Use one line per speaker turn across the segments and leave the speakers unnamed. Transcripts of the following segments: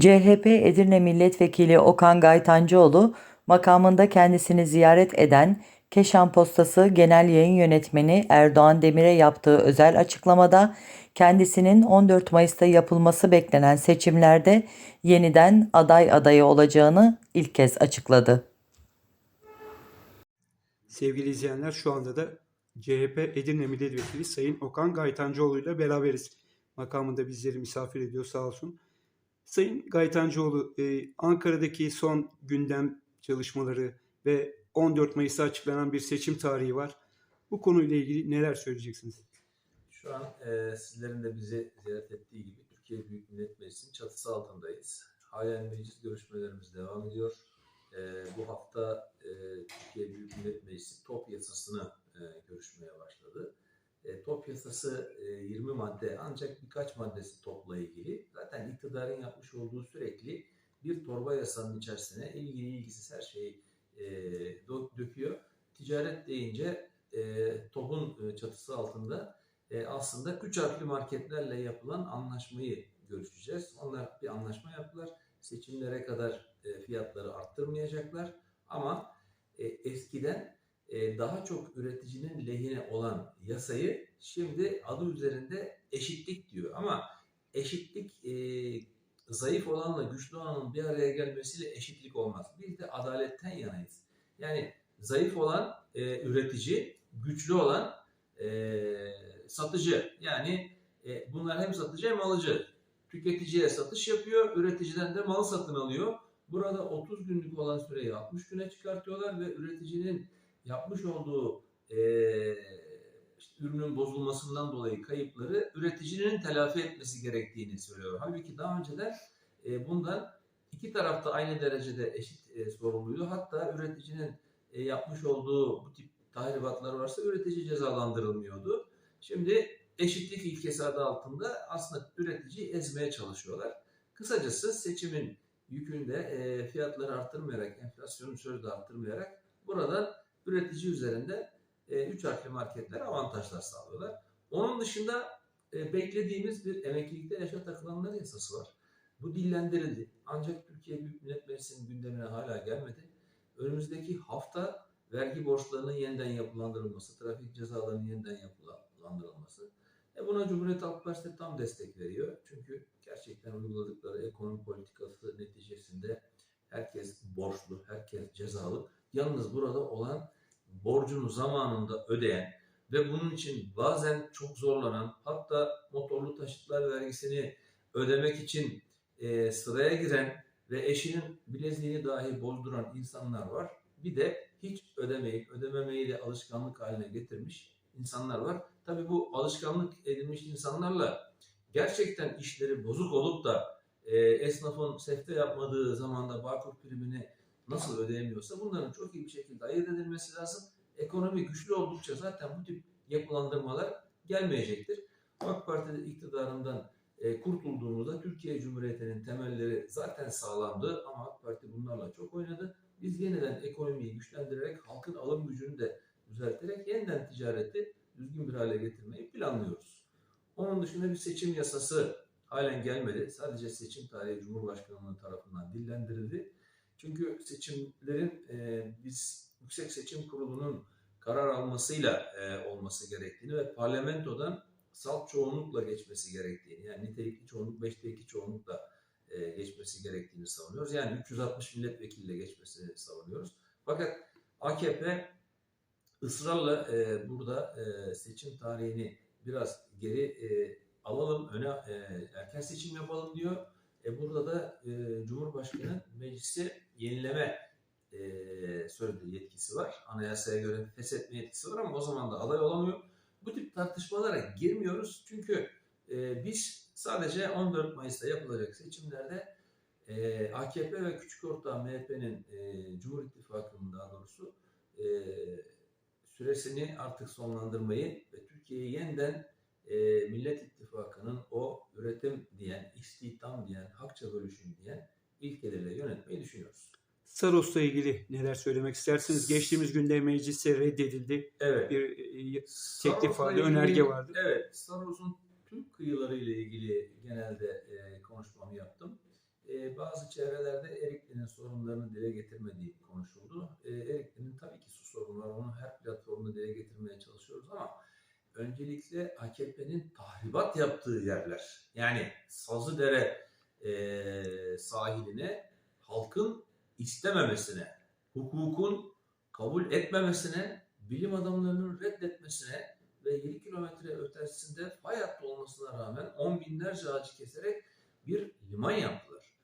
CHP Edirne Milletvekili Okan Gaytancıoğlu makamında kendisini ziyaret eden Keşan Postası Genel Yayın Yönetmeni Erdoğan Demir'e yaptığı özel açıklamada kendisinin 14 Mayıs'ta yapılması beklenen seçimlerde yeniden aday adayı olacağını ilk kez açıkladı.
Sevgili izleyenler şu anda da CHP Edirne Milletvekili Sayın Okan Gaytancıoğlu ile beraberiz. Makamında bizleri misafir ediyor sağ olsun. Sayın Gaytancıoğlu, e, Ankara'daki son gündem çalışmaları ve 14 Mayıs'ta açıklanan bir seçim tarihi var. Bu konuyla ilgili neler söyleyeceksiniz?
Şu an e, sizlerin de bizi ziyaret ettiği gibi Türkiye Büyük Millet Meclisi'nin çatısı altındayız. Halen meclis görüşmelerimiz devam ediyor. E, bu hafta e, Türkiye Büyük Millet Meclisi TOP yasasını e, görüşmeye başladı. E, TOP yasası e, 20 madde ancak birkaç maddesi TOP'la ilgili. Zaten iktidarın yapmış olduğu sürekli bir torba yasanın içerisine ilgili ilgisiz her şeyi e, dö- döküyor. Ticaret deyince e, TOP'un e, çatısı altında e, aslında üç harfli marketlerle yapılan anlaşmayı görüşeceğiz. Onlar bir anlaşma yaptılar. Seçimlere kadar e, fiyatları arttırmayacaklar. Ama e, eskiden e, daha çok üreticinin lehine olan yasayı şimdi adı üzerinde eşitlik diyor. Ama eşitlik e, zayıf olanla güçlü olanın bir araya gelmesiyle eşitlik olmaz. Biz de adaletten yanayız. Yani zayıf olan e, üretici, güçlü olan e, satıcı. Yani e, bunlar hem satıcı hem alıcı. Tüketiciye satış yapıyor, üreticiden de mal satın alıyor. Burada 30 günlük olan süreyi 60 güne çıkartıyorlar ve üreticinin yapmış olduğu e, ürünün bozulmasından dolayı kayıpları üreticinin telafi etmesi gerektiğini söylüyor. Halbuki daha önceden e, bundan iki tarafta aynı derecede eşit e, sorumluydu. Hatta üreticinin e, yapmış olduğu bu tip tahribatlar varsa üretici cezalandırılmıyordu. Şimdi eşitlik ilkesi adı altında aslında üreticiyi ezmeye çalışıyorlar. Kısacası seçimin yükünde e, fiyatları arttırmayarak, enflasyonu sözde arttırmayarak buradan üretici üzerinde e, üç harfli marketler avantajlar sağlıyorlar. Onun dışında e, beklediğimiz bir emeklilikte yaşa takılanlar yasası var. Bu dillendirildi. Ancak Türkiye Büyük Millet Meclisi'nin gündemine hala gelmedi. Önümüzdeki hafta vergi borçlarının yeniden yapılandırılması, trafik cezalarının yeniden yapılandırılması. E buna Cumhuriyet Halk Partisi tam destek veriyor. Çünkü gerçekten uyguladıkları ekonomi politikası neticesinde herkes borçlu, herkes cezalı. Yalnız burada olan borcunu zamanında ödeyen ve bunun için bazen çok zorlanan hatta motorlu taşıtlar vergisini ödemek için e, sıraya giren ve eşinin bileziğini dahi bozduran insanlar var. Bir de hiç ödemeyip ödememeyi de alışkanlık haline getirmiş insanlar var. Tabii bu alışkanlık edilmiş insanlarla gerçekten işleri bozuk olup da e, esnafın sefte yapmadığı zamanda Bağkur primini nasıl ödeyemiyorsa bunların çok iyi bir şekilde ayırt edilmesi lazım. Ekonomi güçlü oldukça zaten bu tip yapılandırmalar gelmeyecektir. AK Parti'de iktidarından e, kurtulduğumuzda Türkiye Cumhuriyeti'nin temelleri zaten sağlandı ama AK Parti bunlarla çok oynadı. Biz yeniden ekonomiyi güçlendirerek halkın alım gücünü de düzelterek yeniden ticareti düzgün bir hale getirmeyi planlıyoruz. Onun dışında bir seçim yasası halen gelmedi. Sadece seçim tarihi Cumhurbaşkanlığı tarafından dillendirildi. Çünkü seçimlerin e, biz Yüksek Seçim Kurulu'nun karar almasıyla e, olması gerektiğini ve parlamentodan salt çoğunlukla geçmesi gerektiğini yani nitelikli çoğunluk 5'te 2 çoğunlukla e, geçmesi gerektiğini savunuyoruz. Yani 360 milletvekiliyle geçmesini savunuyoruz. Fakat AKP ısrarla e, burada e, seçim tarihini biraz geri e, alalım, öne e, erken seçim yapalım diyor. E, burada da e, Cumhurbaşkanı meclisi yenileme e, söylediği yetkisi var. Anayasaya göre feshetme yetkisi var ama o zaman da aday olamıyor. Bu tip tartışmalara girmiyoruz çünkü e, biz sadece 14 Mayıs'ta yapılacak seçimlerde e, AKP ve küçük ortağı MHP'nin e, Cumhur İttifakı'nın daha doğrusu e, süresini artık sonlandırmayı ve Türkiye'yi yeniden e, Millet İttifakı'nın o üretim diyen, istihdam diyen, hakça bölüşüm diyen ilkeleriyle yönetmeyi düşünüyoruz.
Saros'la ilgili neler söylemek istersiniz? Geçtiğimiz günde meclise reddedildi.
Evet.
Bir e, teklif vardı, önerge vardı.
Evet, Saros'un tüm kıyıları ile ilgili genelde e, konuşmamı yaptım. E, bazı çevrelerde Erikli'nin sorunlarını dile getirmediği konuşuldu. E, Erikli'nin tabii ki su sorunu var. Onu her platformda dile getirmeye çalışıyoruz ama öncelikle AKP'nin tahribat yaptığı yerler. Yani Sazıdere e, sahiline halkın istememesine, hukukun kabul etmemesine, bilim adamlarının reddetmesine ve 7 kilometre ötesinde fay hattı olmasına rağmen on binlerce ağacı keserek bir liman yaptılar.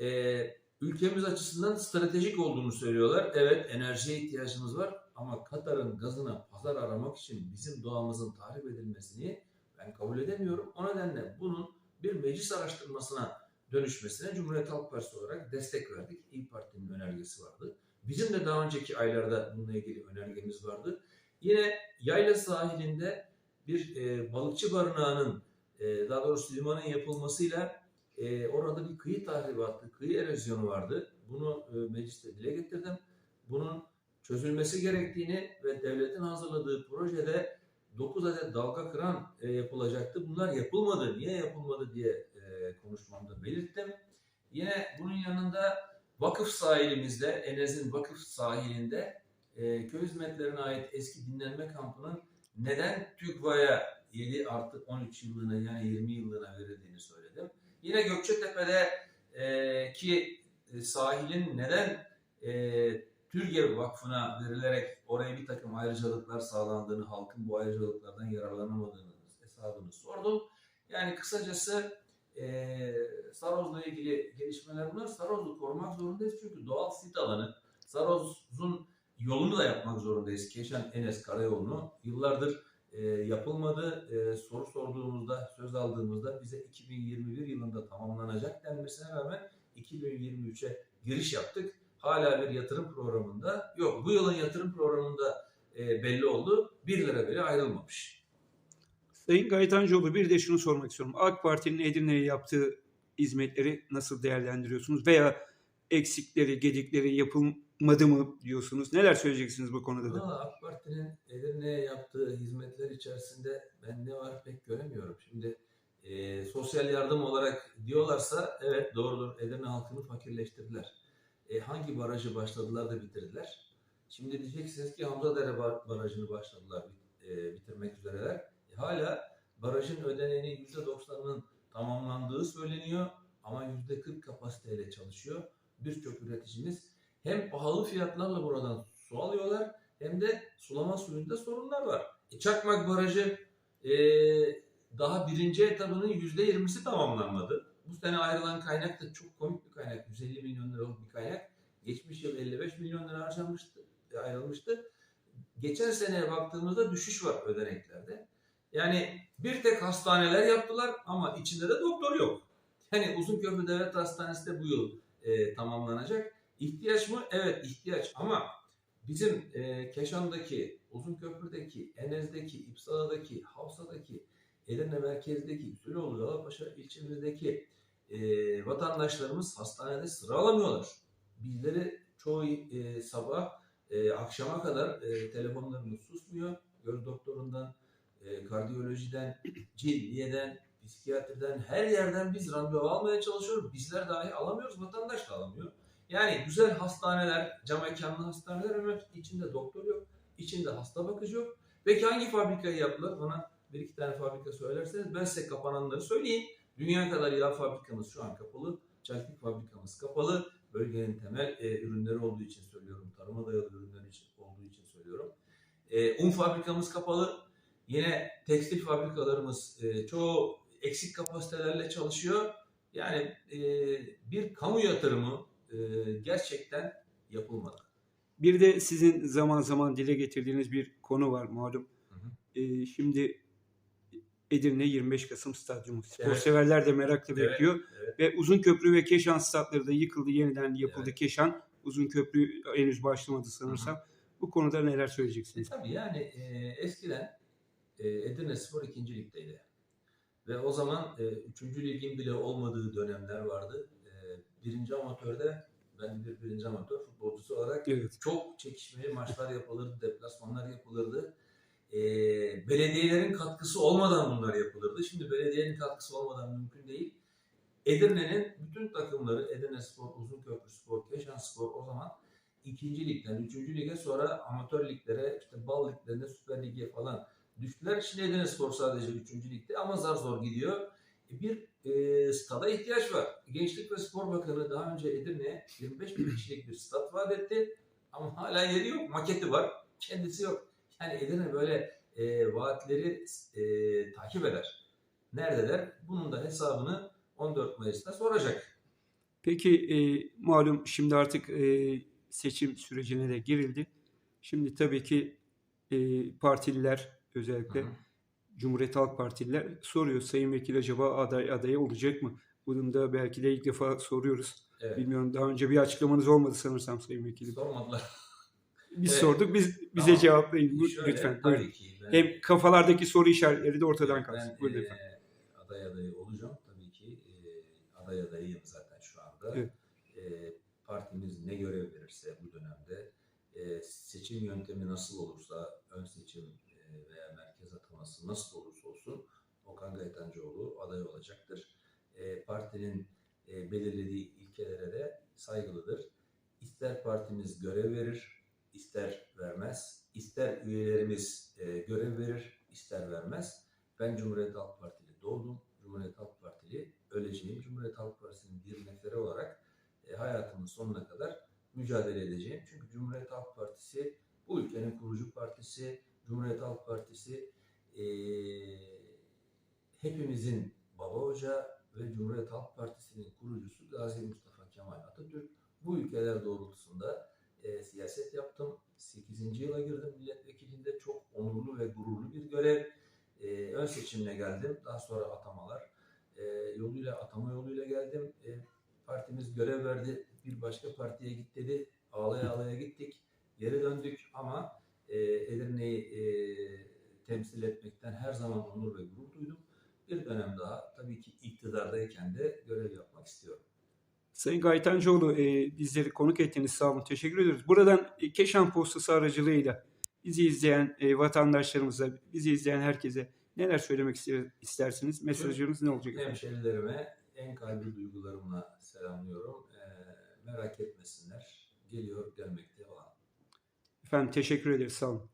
Ee, ülkemiz açısından stratejik olduğunu söylüyorlar. Evet enerjiye ihtiyacımız var ama Katar'ın gazına pazar aramak için bizim doğamızın tahrip edilmesini ben kabul edemiyorum. O nedenle bunun bir meclis araştırmasına dönüşmesine Cumhuriyet Halk Partisi olarak destek verdik. İyi Parti'nin önergesi vardı. Bizim de daha önceki aylarda bununla ilgili önergemiz vardı. Yine Yayla sahilinde bir e, balıkçı barınağının e, daha doğrusu limanın yapılmasıyla e, orada bir kıyı tahribatı, kıyı erozyonu vardı. Bunu e, mecliste dile getirdim. Bunun çözülmesi gerektiğini ve devletin hazırladığı projede 9 adet dalga kıran e, yapılacaktı. Bunlar yapılmadı. Niye yapılmadı diye e, konuşmamda belirttim. Yine bunun yanında vakıf sahilimizde, Enez'in vakıf sahilinde e, köy hizmetlerine ait eski dinlenme kampının neden TÜGVA'ya 7 artı 13 yıllığına yani 20 yıllığına verildiğini söyledim. Yine Gökçetepe'de e, ki e, sahilin neden e, Türkiye Vakfı'na verilerek oraya bir takım ayrıcalıklar sağlandığını, halkın bu ayrıcalıklardan yararlanamadığını hesabını sordum. Yani kısacası e, Saroz'la ilgili gelişmeler bunlar. Saroz'u korumak zorundayız çünkü doğal sit alanı. Saroz'un yolunu da yapmak zorundayız. Keşan Enes Karayolu'nu yıllardır e, yapılmadı. E, soru sorduğumuzda, söz aldığımızda bize 2021 yılında tamamlanacak denmesine rağmen 2023'e giriş yaptık. Hala bir yatırım programında yok. Bu yılın yatırım programında e, belli oldu. 1 lira bile ayrılmamış.
Sayın Gaytancıoğlu bir de şunu sormak istiyorum. AK Parti'nin Edirne'ye yaptığı hizmetleri nasıl değerlendiriyorsunuz? Veya eksikleri, gedikleri yapılmadı mı diyorsunuz? Neler söyleyeceksiniz bu konuda da?
AK Parti'nin Edirne'ye yaptığı hizmetler içerisinde ben ne var pek göremiyorum. Şimdi e, sosyal yardım olarak diyorlarsa evet doğrudur Edirne halkını fakirleştirdiler. E, hangi barajı başladılar da bitirdiler? Şimdi diyeceksiniz ki Hamzadere Bar- Barajı'nı başladılar e, bitirmek üzereler. E, hala barajın ödeneğinin %90'ının tamamlandığı söyleniyor ama %40 kapasiteyle çalışıyor. Birçok üreticimiz hem pahalı fiyatlarla buradan su alıyorlar hem de sulama suyunda sorunlar var. E, Çakmak Barajı e, daha birinci etabının %20'si tamamlanmadı. Bu sene ayrılan kaynak da çok komik bir kaynak. 150 milyon liralık bir kaynak. Geçmiş yıl 55 milyon lira harcanmıştı, ayrılmıştı. Geçen seneye baktığımızda düşüş var ödeneklerde. Yani bir tek hastaneler yaptılar ama içinde de doktor yok. Yani Uzunköprü Devlet Hastanesi de bu yıl e, tamamlanacak. İhtiyaç mı? Evet ihtiyaç ama bizim e, Keşan'daki, Uzunköprü'deki, Enez'deki, İpsala'daki, Havsa'daki, Edirne merkezdeki, Üstünoğlu, Yalapaşa ilçemizdeki e, vatandaşlarımız hastanede sıra alamıyorlar. Bizleri çoğu e, sabah e, akşama kadar e, telefonlarımız susmuyor. Göz doktorundan, e, kardiyolojiden, cildiyeden, psikiyatriden her yerden biz randevu almaya çalışıyoruz. Bizler dahi alamıyoruz, vatandaş da alamıyor. Yani güzel hastaneler, cam mekanlı hastaneler ama içinde doktor yok, içinde hasta bakıcı yok. Peki hangi fabrikayı yaptılar? Bana bir iki tane fabrika söylerseniz ben size kapananları söyleyeyim. Dünya kadar yağ fabrikamız şu an kapalı, çeltik fabrikamız kapalı. Bölgenin temel e, ürünleri olduğu için söylüyorum, tarıma dayalı ürünler için olduğu için söylüyorum. E, un fabrikamız kapalı. Yine tekstil fabrikalarımız e, çoğu eksik kapasitelerle çalışıyor. Yani e, bir kamu yatırımı e, gerçekten yapılmadı.
Bir de sizin zaman zaman dile getirdiğiniz bir konu var malum.
Hı hı.
Ee, şimdi Edirne 25 Kasım Stadyumu. Spor
Evet.
severler de merakla
Evet,
bekliyor.
evet.
Ve Uzunköprü ve Keşan statları da yıkıldı. Yeniden yapıldı
Evet.
Keşan. Uzunköprü henüz başlamadı sanırsam. Bu konuda neler
E,
söyleyeceksiniz?
tabii yani e, eskiden e, Edirne Spor 2. ligdeydi. Ve o zaman e, 3. ligin bile olmadığı dönemler vardı. E, birinci amatörde ben bir birinci amatör futbolcusu olarak
Evet.
çok çekişmeli maçlar yapılırdı, deplasmanlar yapılırdı. E, belediyelerin katkısı olmadan bunlar yapılırdı. Şimdi belediyenin katkısı olmadan mümkün değil. Edirne'nin bütün takımları Edirne Spor, Uzunköprü Spor, Keşan Spor o zaman ikinci ligden üçüncü lige sonra amatör liglere işte bal liglerine Süper Lig'e falan düştüler. Şimdi Edirne Spor sadece üçüncü ligde ama zar zor gidiyor. E, Bir e, stada ihtiyaç var. Gençlik ve Spor Bakanı daha önce Edirne'ye 25 bin kişilik bir stat vaat etti. Ama hala yeri yok. Maketi var. Kendisi yok. Yani Edirne böyle e, vaatleri e, takip eder. Neredeler? Bunun da hesabını 14 Mayıs'ta soracak.
Peki e, malum şimdi artık e, seçim sürecine de girildi. Şimdi tabii ki e, partililer özellikle
Hı hı.
Cumhuriyet Halk Partililer soruyor Sayın Vekil acaba aday adayı olacak mı? Bunu da belki de ilk defa soruyoruz.
Evet.
Bilmiyorum daha önce bir açıklamanız olmadı sanırsam Sayın Vekilim.
Sormadılar.
Biz
Evet.
sorduk biz bize
Tamam.
cevaplayın
Şöyle,
lütfen. Buyurun.
ki ben-
Hem kafalardaki soru işaretleri de ortadan kalsın.
Ben
Buyurun
e,
efendim.
aday adayı olacağım. Tabii ki e, aday adayıyım zaten şu anda.
Evet.
E, partimiz ne görev verirse bu dönemde e, seçim yöntemi nasıl olursa ön seçim e, veya merkez ataması nasıl olursa olsun Okan Gaytancıoğlu aday olacaktır. E, partinin e, belirlediği ilkelere de saygılıdır. İster partimiz görev verir, ister vermez. İster üyelerimiz e, görev verir, ister vermez. Ben Cumhuriyet Halk Partili doğdum. Cumhuriyet Halk Partili öleceğim. Cumhuriyet Halk Partisi'nin bir neferi olarak e, hayatımın sonuna kadar mücadele edeceğim. Çünkü Cumhuriyet Halk Partisi bu ülkenin kurucu partisi. Cumhuriyet Halk Partisi e, hepimizin baba ocağı ve Cumhuriyet Halk Partisi'nin kurucusu Gazi Mustafa girdim milletvekilinde. Çok onurlu ve gururlu bir görev. E, ön seçimle geldim. Daha sonra atamalar. E, yoluyla atama yoluyla geldim. E, partimiz görev verdi. Bir başka partiye git dedi. Ağlaya ağlaya gittik. Geri döndük ama e, Edirne'yi e, temsil etmekten her zaman onur ve gurur duydum. Bir dönem daha tabii ki iktidardayken de görev yapmak istiyorum.
Sayın Gaytancıoğlu e, bizleri konuk ettiniz. Sağ olun. Teşekkür ediyoruz. Buradan e, Keşan Postası aracılığıyla bizi izleyen e, vatandaşlarımıza, bizi izleyen herkese neler söylemek ister- istersiniz? Mesajınız ne olacak?
Hemşerilerime en kalbi duygularımla selamlıyorum. Ee, merak etmesinler. Geliyor gelmekte olan.
Efendim teşekkür ederiz. Sağ olun.